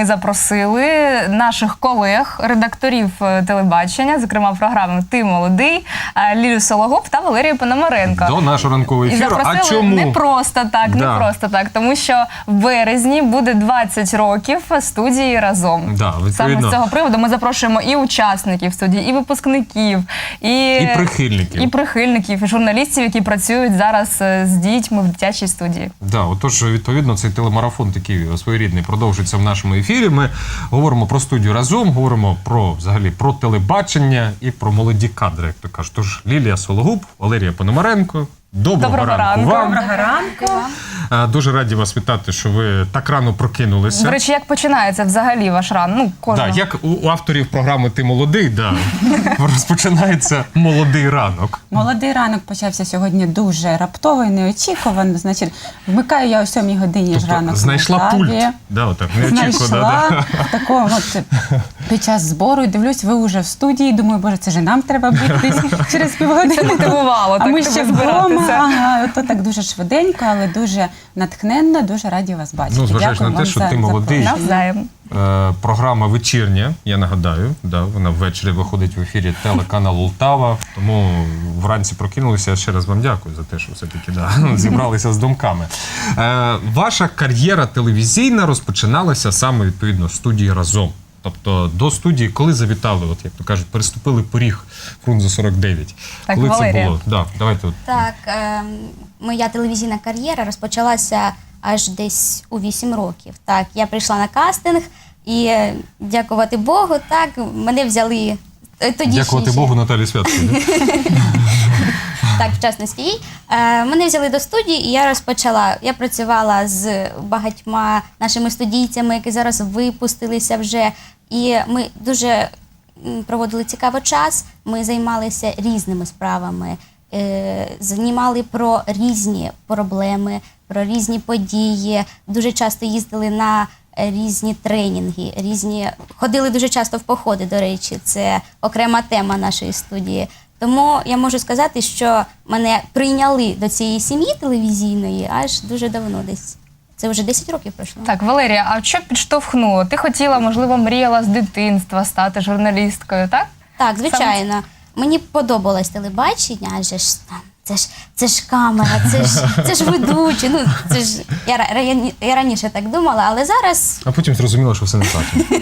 Ми запросили наших колег, редакторів е, телебачення, зокрема програми Ти молодий, е, Лілю Сологуб та Валерію Пономаренко. До нашого ранкового І ефіру. А запросили чому? не просто так, Да. не просто так, тому що в березні буде 20 років студії разом. Да, Саме з цього приводу ми запрошуємо і учасників студії, і випускників, і, І прихильників. і прихильників, і журналістів, які працюють зараз е, з дітьми в дитячій студії. Да, отож, відповідно, цей телемарафон такий своєрідний продовжується в нашому ефірі. Ми говоримо про студію разом, говоримо про взагалі про телебачення і про молоді кадри, як то кажуть. Тож Лілія Сологуб, Валерія Пономаренко. Доброго, Доброго ранку, ранку. вам. Доброго ранку. Дуже раді вас вітати, що ви так рано прокинулися. До речі, як починається взагалі ваш ран? Ну, Да, як у, у авторів програми Ти молодий, да, розпочинається молодий ранок. Молодий ранок почався сьогодні дуже раптово і неочікувано. Значить, вмикаю я о 7 годині ж ранок. Тобто на знайшла пульт. Да, отак, неочікувано. Знайшла Да. в такому от під час збору і дивлюсь, ви вже в студії. Думаю, боже, це ж і нам треба бути через півгодини. Це мотивувало, А так ми тебе ще збиратися. вдома. Ага, то так дуже швиденько, але дуже натхненно, дуже раді вас бачити. Ну, зважаючи на те, що ти молодий. Навзаєм. Е, програма вечірня, я нагадаю, да, вона ввечері виходить в ефірі телеканал Ултава. Тому вранці прокинулися. Я ще раз вам дякую за те, що все-таки да, зібралися з думками. Е, ваша кар'єра телевізійна розпочиналася саме відповідно з студії разом. Тобто до студії, коли завітали, от як то кажуть, переступили поріг Фрунзе 49. Так, коли Валерія. це було? Да, давайте от. Так, е, моя телевізійна кар'єра розпочалася аж десь у 8 років. Так, я прийшла на кастинг і е, дякувати Богу, так, мене взяли е, тоді Дякувати Богу Наталі Святкові. так, вчасності їй. Е, мене взяли до студії, і я розпочала. Я працювала з багатьма нашими студійцями, які зараз випустилися вже. І ми дуже проводили цікавий час. Ми займалися різними справами, е, знімали про різні проблеми, про різні події. Дуже часто їздили на різні тренінги, різні ходили дуже часто в походи. До речі, це окрема тема нашої студії. Тому я можу сказати, що мене прийняли до цієї сім'ї телевізійної аж дуже давно, десь це вже 10 років пройшло. Так, Валерія, а що підштовхнуло? Ти хотіла, можливо, мріяла з дитинства стати журналісткою, так? Так, звичайно. Мені подобалось телебачення, адже ж там. Це ж це ж камера, це ж це ж ведучі. Ну це ж я, ра- я раніше так думала, але зараз А потім зрозуміло, що все не так.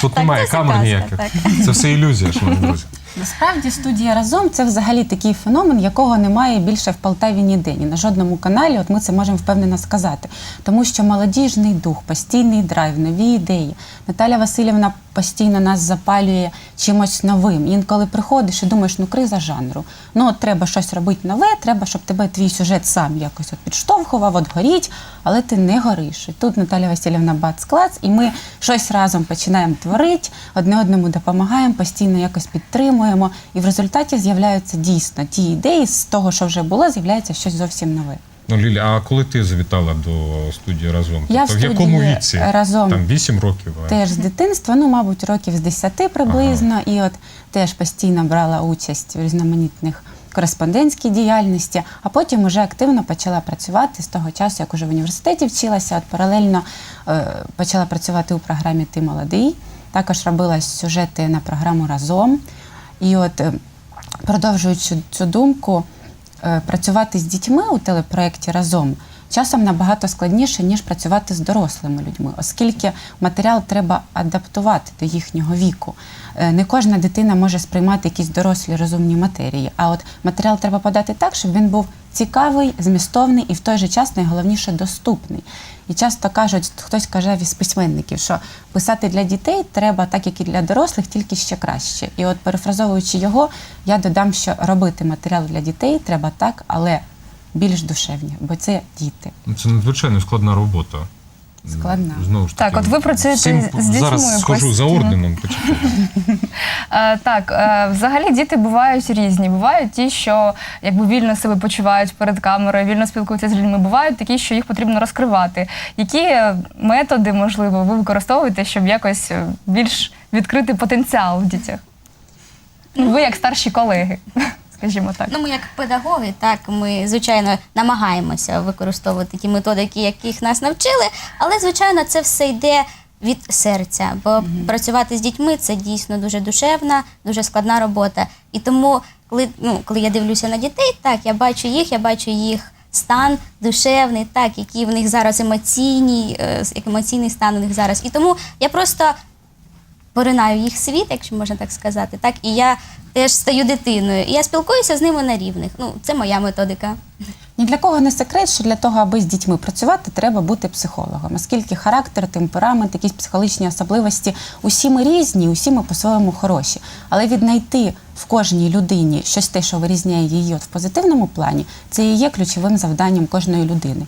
Тут Так, немає камер ніяких. так. Це все ілюзія, шановні друзі. Насправді студія разом це взагалі такий феномен, якого немає більше в Полтаві ніде. Ні на жодному каналі. От ми це можемо впевнено сказати. Тому що молодіжний дух, постійний драйв, нові ідеї. Наталя Васильівна постійно нас запалює чимось новим. Інколи приходиш і думаєш, ну криза жанру. Ну от треба щось робити нове, треба, щоб тебе твій сюжет сам якось от підштовхував, от горіть, але ти не гориш. І тут Наталя Васильівна бац-клац, і ми щось разом починаємо творити, одне одному допомагаємо, постійно якось підтримуємо. І в результаті з'являються дійсно ті ідеї з того, що вже було, з'являється щось зовсім нове. Ну, Ліля, а коли ти завітала до студії разом? Я тобто, в в якому віці? «Разом» Там 8 років. а? Теж з дитинства, ну, мабуть, років з 10 приблизно, і от теж постійно брала участь у різноманітних кореспондентській діяльності, а потім уже активно почала працювати з того часу, як уже в університеті вчилася. От паралельно е, почала працювати у програмі Ти молодий. Також робила сюжети на програму разом. І от е, продовжуючи цю думку, працювати з дітьми у телепроєкті разом часом набагато складніше, ніж працювати з дорослими людьми, оскільки матеріал треба адаптувати до їхнього віку. Е, Не кожна дитина може сприймати якісь дорослі розумні матерії. А от матеріал треба подати так, щоб він був цікавий, змістовний і в той же час найголовніше доступний. І часто кажуть, хтось каже із письменників, що писати для дітей треба так, як і для дорослих, тільки ще краще. І от перефразовуючи його, я додам, що робити матеріал для дітей треба так, але більш душевні, бо це діти. Ну, Це надзвичайно складна робота. Складна. Знову ж таки. Так, от ви працюєте всім з дітьми Зараз схожу за орденом. почекайте. Е, так, е, взагалі діти бувають різні. Бувають ті, що якби вільно себе почувають перед камерою, вільно спілкуються з людьми. Бувають такі, що їх потрібно розкривати. Які методи, можливо, ви використовуєте, щоб якось е, більш відкрити потенціал в дітях? Ну, Ви як старші колеги, скажімо так. Ну, ми як педагоги, так ми звичайно намагаємося використовувати ті методики, яких нас навчили, але звичайно це все йде від серця. Бо працювати з дітьми це дійсно дуже душевна, дуже складна робота. І тому, коли, ну, коли я дивлюся на дітей, так я бачу їх, я бачу їх. Стан душевний, так, які в них зараз емоційні, е, емоційний стан у них зараз. І тому я просто поринаю їх світ, якщо можна так сказати, так і я теж стаю дитиною. І я спілкуюся з ними на рівних. Ну, це моя методика. Ні для кого не секрет, що для того, аби з дітьми працювати, треба бути психологом. Оскільки характер, темперамент, якісь психологічні особливості, усі ми різні, усі ми по-своєму хороші. Але віднайти в кожній людині щось те, що вирізняє її от в позитивному плані, це і є ключовим завданням кожної людини.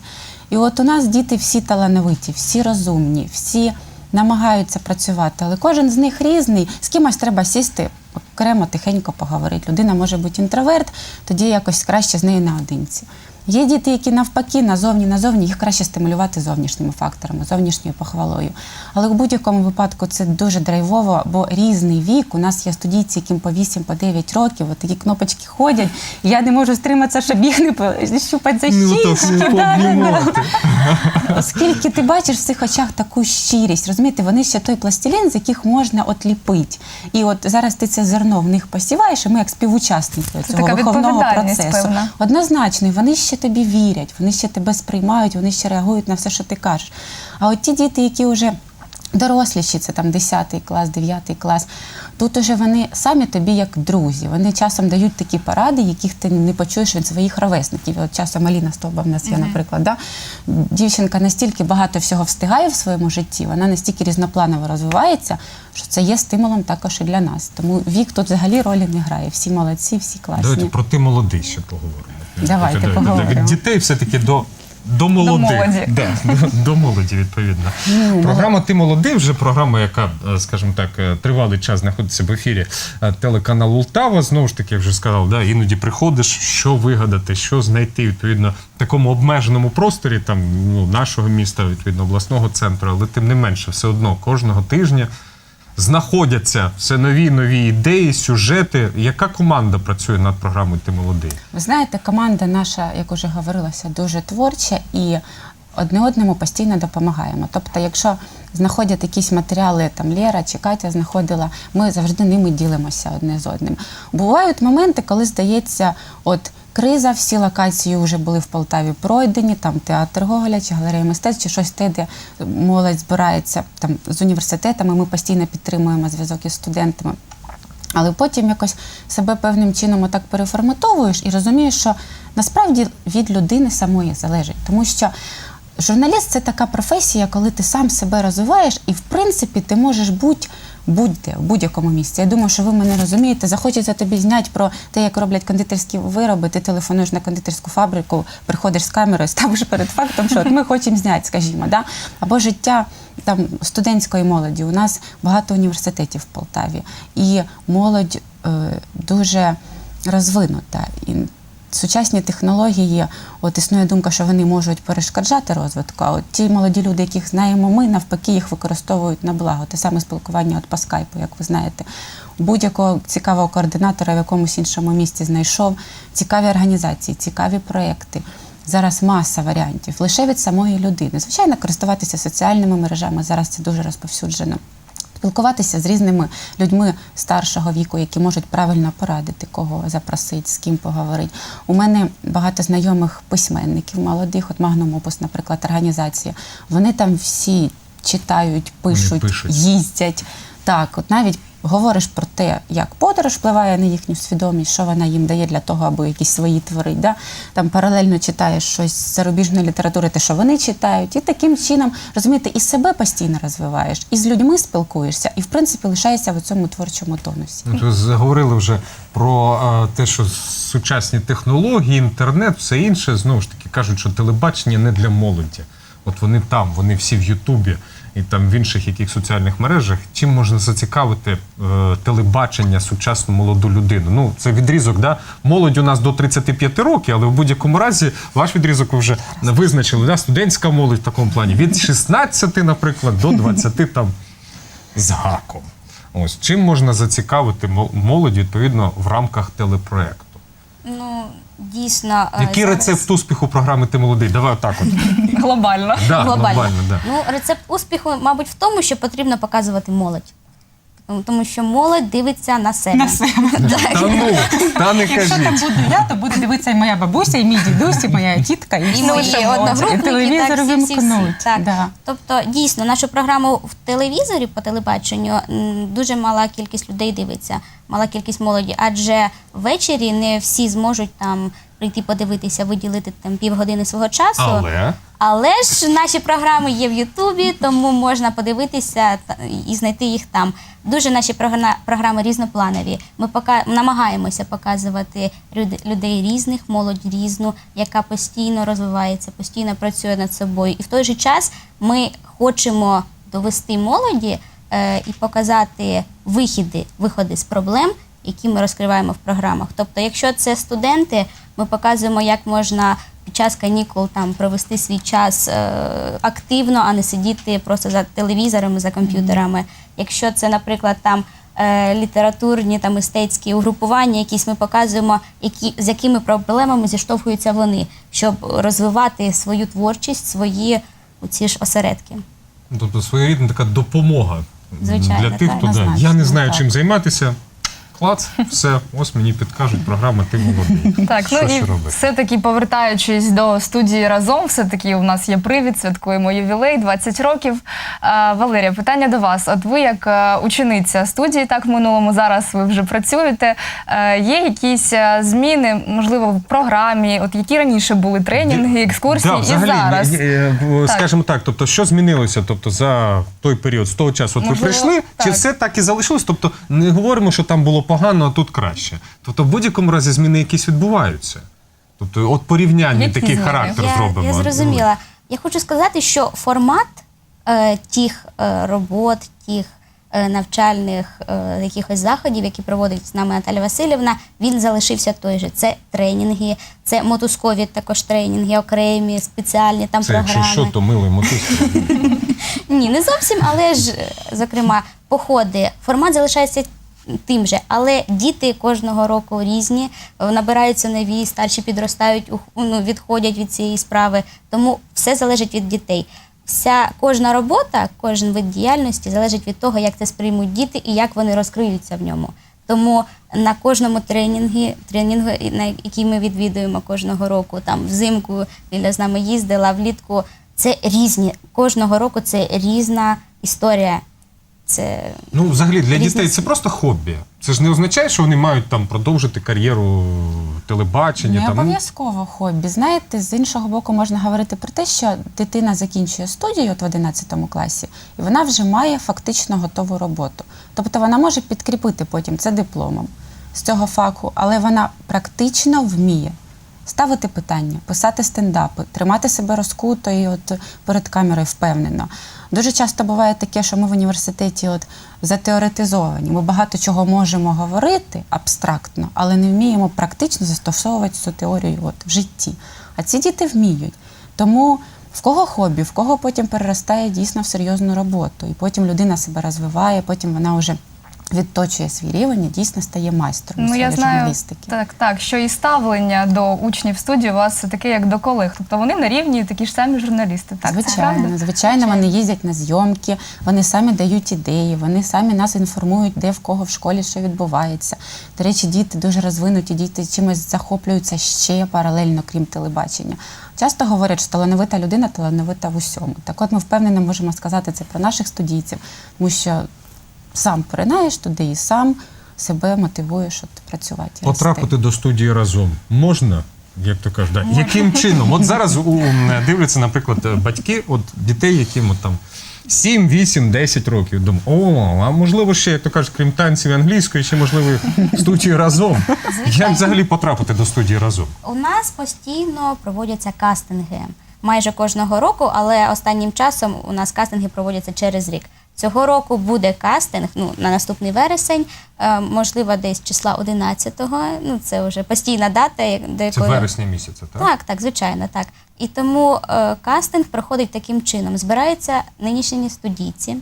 І от у нас діти всі талановиті, всі розумні, всі намагаються працювати, але кожен з них різний. З кимось треба сісти, окремо тихенько поговорити. Людина може бути інтроверт, тоді якось краще з нею наодинці. Є діти, які навпаки назовні, назовні їх краще стимулювати зовнішніми факторами, зовнішньою похвалою. Але у будь-якому випадку це дуже драйвово, бо різний вік. У нас є студійці, яким по 8, по 9 років, от такі кнопочки ходять. і Я не можу стриматися, щоб їх не щупати за Ну, щічки. Оскільки ти бачиш в цих очах таку щирість, розумієте, вони ще той пластилін, з яких можна от ліпити. І от зараз ти це зерно в них посіваєш, і ми як співучасники цього виховного процесу. Однозначно, вони ще тобі вірять, вони ще тебе сприймають, вони ще реагують на все, що ти кажеш. А от ті діти, які вже доросліші, це там 10 клас, 9 клас, тут уже вони самі тобі як друзі. Вони часом дають такі поради, яких ти не почуєш від своїх ровесників. От часом Аліна Стовба в нас є, наприклад. Да? Дівчинка настільки багато всього встигає в своєму житті, вона настільки різнопланово розвивається, що це є стимулом також і для нас. Тому вік тут взагалі ролі не грає. Всі молодці, всі класні. Давайте про ти молодий ще поговоримо. Давайте Тобто, поговоримо. Від дітей все-таки до. До молодих. молоді. Да, до, до молоді, відповідно. Програма Ти молодий вже програма, яка, е, скажімо так, е, тривалий час знаходиться в ефірі е, телеканалу Ултава. Знову ж таки, я вже сказав, да, іноді приходиш, що вигадати, що знайти відповідно в такому обмеженому просторі, там ну, нашого міста, відповідно, обласного центру, але тим не менше, все одно кожного тижня знаходяться все нові нові ідеї, сюжети. Яка команда працює над програмою Ти молодий? Ви знаєте, команда наша, як уже говорилося, дуже творча і одне одному постійно допомагаємо. Тобто, якщо знаходять якісь матеріали, там Лера чи Катя знаходила, ми завжди ними ділимося одне з одним. Бувають моменти, коли здається, от. Криза, всі локації вже були в Полтаві пройдені, там театр Гоголя чи галерея мистецтв, чи щось те, де молодь збирається там з університетами. Ми постійно підтримуємо зв'язок із студентами. Але потім якось себе певним чином отак переформатовуєш і розумієш, що насправді від людини самої залежить. Тому що журналіст це така професія, коли ти сам себе розвиваєш, і в принципі ти можеш бути будь-де, в будь-якому місці. Я думаю, що ви мене розумієте. Захочеться тобі зняти про те, як роблять кондитерські вироби, ти телефонуєш на кондитерську фабрику, приходиш з камерою, ставиш перед фактом, що от ми хочемо зняти, скажімо, да? або життя там студентської молоді. У нас багато університетів в Полтаві, і молодь е, дуже розвинута. І сучасні технології, от існує думка, що вони можуть перешкоджати розвитку. А от ті молоді люди, яких знаємо ми, навпаки, їх використовують на благо. Те саме спілкування от по скайпу, як ви знаєте. Будь-якого цікавого координатора в якомусь іншому місці знайшов цікаві організації, цікаві проекти. Зараз маса варіантів лише від самої людини. Звичайно, користуватися соціальними мережами зараз це дуже розповсюджено спілкуватися з різними людьми старшого віку, які можуть правильно порадити, кого запросити, з ким поговорити. У мене багато знайомих письменників молодих, от Magnum Opus, наприклад, організація. Вони там всі читають, пишуть, пишуть. їздять. Так, от навіть говориш про те, як подорож впливає на їхню свідомість, що вона їм дає для того, аби якісь свої творити. Да? Там паралельно читаєш щось з зарубіжної літератури, те, що вони читають, і таким чином розумієте, і себе постійно розвиваєш, і з людьми спілкуєшся, і в принципі лишаєшся в цьому творчому тонусі. Ви заговорили вже про е, те, що сучасні технології, інтернет, все інше. Знову ж таки кажуть, що телебачення не для молоді. От вони там, вони всі в Ютубі і там в інших яких соціальних мережах. Чим можна зацікавити е, телебачення сучасну молоду людину? Ну, це відрізок, да? Молодь у нас до 35 років, але в будь-якому разі ваш відрізок ви вже визначили. Да? Студентська молодь в такому плані. Від 16, наприклад, до 20 там з гаком. Ось чим можна зацікавити мол- молодь відповідно в рамках телепроекту? Ну, Дійсно, е, Який зараз- рецепт успіху програми Ти молодий? Давай отак от. Глобально. Да, глобально. глобально, да. Ну, рецепт успіху, мабуть, в тому, що потрібно показувати молодь. Тому- Тому що молодь дивиться на себе. На себе. Та ну, та не Якщо там кажіть. буду я, то буде дивитися і моя бабуся, і мій дідусь, і моя тітка, і І всі. мої молодь. одногрупники, І телевізор так, всі, всі, всі. вимкнуть, Так. да. Тобто, дійсно, нашу програму в телевізорі по телебаченню м, дуже мала кількість людей дивиться, мала кількість молоді, адже ввечері не всі зможуть там прийти подивитися, виділити там півгодини свого часу. Але Але ж наші програми є в Ютубі, тому можна подивитися та- і знайти їх там. Дуже наші програ- програми різнопланові. Ми пока намагаємося показувати люд- людей різних, молодь різну, яка постійно розвивається, постійно працює над собою. І в той же час ми хочемо довести молоді е, і показати вихіди, виходи з проблем, які ми розкриваємо в програмах. Тобто, якщо це студенти, ми показуємо, як можна під час канікул там провести свій час е, активно, а не сидіти просто за телевізорами, за комп'ютерами. Якщо це, наприклад, там е, літературні та мистецькі угрупування, якісь ми показуємо, які, з якими проблемами зіштовхуються вони, щоб розвивати свою творчість, свої ці ж осередки. тобто своєрідна така допомога Звичайно, для тих, так, хто да, я не знаю, так. чим займатися. Клац, все, ось мені підкажуть програма Ти молодий. Так, ну Що і ще робити? все-таки повертаючись до студії разом, все-таки у нас є привід, святкуємо ювілей, 20 років. А, Валерія, питання до вас. От ви як е, учениця студії, так в минулому зараз ви вже працюєте. Е, Є якісь е, зміни, можливо, в програмі, от які раніше були тренінги, екскурсії Да, і взагалі, зараз? е, е, Так. скажімо так, тобто, що змінилося тобто, за той період, з того часу, от ви Можливо, прийшли, чи все так і залишилось? Тобто не говоримо, що там було погано, а тут краще. Тобто, в будь-якому разі зміни якісь відбуваються. Тобто, от порівняння Які такий зміни? характер я, зробимо. Я зрозуміла. Я хочу сказати, що формат е, тих е, робот, тих е, навчальних е, якихось заходів, які проводить з нами Наталя Васильівна, він залишився той же. Це тренінги, це мотузкові також тренінги, окремі, спеціальні там Це програми. якщо що, то милий мотузки. Ні, не зовсім, але ж, е, зокрема, походи. Формат залишається тим же, але діти кожного року різні, набираються нові, старші підростають, ну, відходять від цієї справи. Тому все залежить від дітей. Вся кожна робота, кожен вид діяльності залежить від того, як це сприймуть діти і як вони розкриються в ньому. Тому на кожному тренінгі, тренінгу, на який ми відвідуємо кожного року, там взимку Ліля з нами їздила, влітку це різні. Кожного року це різна історія. Це Ну, взагалі, для Різні дітей це просто хобі. Це ж не означає, що вони мають там продовжити кар'єру телебачення. Не там, ну, обов'язково хобі. Знаєте, з іншого боку, можна говорити про те, що дитина закінчує студію от в 11 класі, і вона вже має фактично готову роботу. Тобто вона може підкріпити потім це дипломом з цього фаху, але вона практично вміє ставити питання, писати стендапи, тримати себе розкуто і от перед камерою впевнено. Дуже часто буває таке, що ми в університеті от затеоретизовані. Ми багато чого можемо говорити абстрактно, але не вміємо практично застосовувати цю теорію от, в житті. А ці діти вміють. Тому в кого хобі, в кого потім переростає дійсно в серйозну роботу. І потім людина себе розвиває, потім вона вже відточує свій рівень і дійсно стає майстром Ну, я знаю, журналістики. так, так, що і ставлення до учнів студії у вас таке, як до колег. Тобто вони на рівні такі ж самі журналісти. Так, це звичайно, правда? звичайно, вони їздять на зйомки, вони самі дають ідеї, вони самі нас інформують, де в кого в школі що відбувається. До речі, діти дуже розвинуті, діти чимось захоплюються ще паралельно, крім телебачення. Часто говорять, що талановита людина талановита в усьому. Так от ми впевнено можемо сказати це про наших студійців, тому що сам поринаєш туди і сам себе мотивуєш от працювати. і рости. Потрапити до студії разом можна? Як то кажуть, да. яким чином? От зараз у, дивляться, наприклад, е, батьки от дітей, яким от там 7, 8, 10 років. Думаю, о, а можливо ще, як то кажуть, крім танців і англійської, ще можливо студії разом. Як взагалі потрапити до студії разом? у нас постійно проводяться кастинги майже кожного року, але останнім часом у нас кастинги проводяться через рік. Цього року буде кастинг ну, на наступний вересень, е, можливо, десь числа 11-го. Ну, це вже постійна дата, до Це вересня місяця, так? Так, так, звичайно, так. І тому е, кастинг проходить таким чином: збираються нинішні студійці,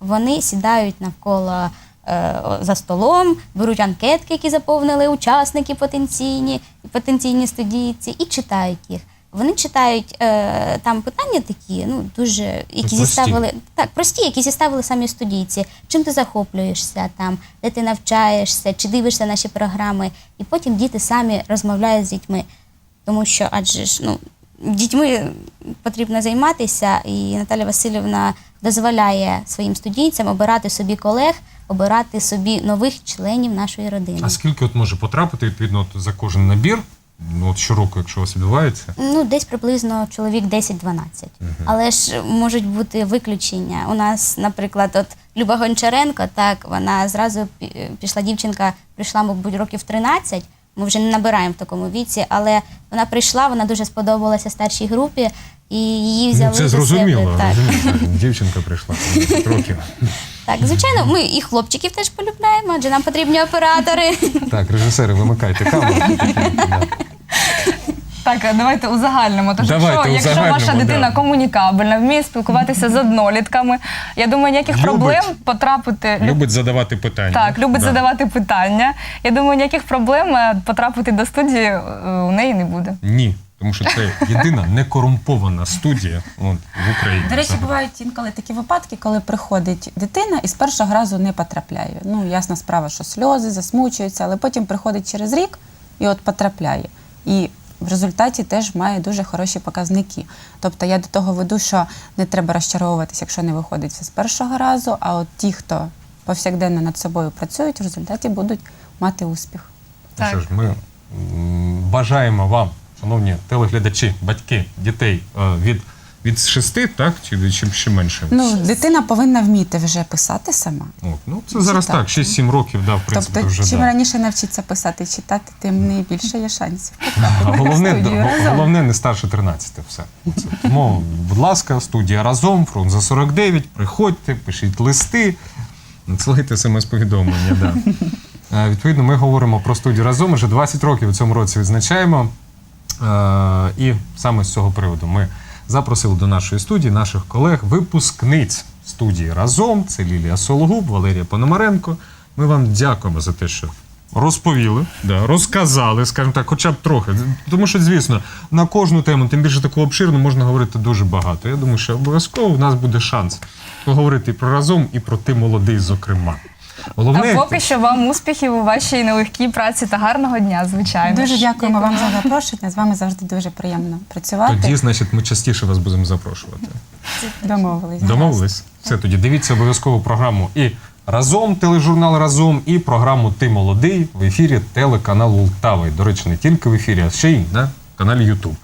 вони сідають навколо е, за столом, беруть анкетки, які заповнили учасники потенційні, потенційні студійці і читають їх. Вони читають е, там питання такі, ну дуже які прості. зіставили так, прості, які зіставили самі студійці. Чим ти захоплюєшся там, де ти навчаєшся, чи дивишся наші програми, і потім діти самі розмовляють з дітьми. Тому що, адже ж ну, дітьми потрібно займатися, і Наталя Васильівна дозволяє своїм студійцям обирати собі колег, обирати собі нових членів нашої родини. А скільки от може потрапити відповідно за кожен набір? Ну, от щороку, якщо у вас відбувається, Ну, десь приблизно чоловік 10-12. Але ж можуть бути виключення. У нас, наприклад, от Люба Гончаренко, так, вона зразу пішла дівчинка, прийшла, мабуть, років 13. Ми вже не набираємо в такому віці, але вона прийшла, вона дуже сподобалася старшій групі, і її взяли ну, це до зрозуміло. себе. Так. Дівчинка прийшла років. так, звичайно, ми і хлопчиків теж полюбляємо, адже нам потрібні оператори. Так, режисери, вимикайте камеру. Так, давайте узагальнимо. Тож, Давайте якщо, якщо узагальнимо, ваша дитина да. комунікабельна, вміє спілкуватися з однолітками, я думаю, ніяких Любить. проблем потрапити Любить задавати питання. так, любить Да. задавати питання. Я думаю, ніяких проблем е, потрапити до студії е, у неї не буде. Ні, тому що це єдина некорумпована студія от, в Україні. До речі, бувають інколи такі випадки, коли приходить дитина і з першого разу не потрапляє. Ну, ясна справа, що сльози засмучуються, але потім приходить через рік і от потрапляє. І в результаті теж має дуже хороші показники. Тобто я до того веду, що не треба розчаровуватися, якщо не виходить все з першого разу. А от ті, хто повсякденно над собою працюють, в результаті будуть мати успіх. Ну Так. що ж, ми бажаємо вам, шановні телеглядачі, батьки, дітей е, від, від шести, так? Чи, чи ще менше? Ну, дитина повинна вміти вже писати сама. От, ну, це зараз Читати. так, 6-7 років, да, в принципі, тобто, вже чим да. раніше навчиться писати і читати, тим найбільше є шансів. А головне, головне не старше 13 все. Це. Тому, будь ласка, студія разом, фронт за 49, приходьте, пишіть листи, надсилайте смс-повідомлення. Да. Е, Відповідно, ми говоримо про студію разом. Вже 20 років у цьому році відзначаємо. Е, І саме з цього приводу ми запросили до нашої студії наших колег, випускниць студії разом. Це Лілія Сологуб, Валерія Пономаренко. Ми вам дякуємо за те, що розповіли, да, розказали, скажімо так, хоча б трохи. Тому що, звісно, на кожну тему, тим більше таку обширну, можна говорити дуже багато. Я думаю, що обов'язково в нас буде шанс поговорити і про разом, і про ти молодий, зокрема. Головне, А поки що вам успіхів у вашій нелегкій праці та гарного дня, звичайно. Дуже дякуємо вам за запрошення. З вами завжди дуже приємно працювати. тоді, значить, ми частіше вас будемо запрошувати. Домовились. Домовились? Все тоді дивіться обов'язково програму і разом, тележурнал разом, і програму Ти молодий в ефірі телеканалу Лтава. І, До речі, не тільки в ефірі, а ще й на каналі Ютуб.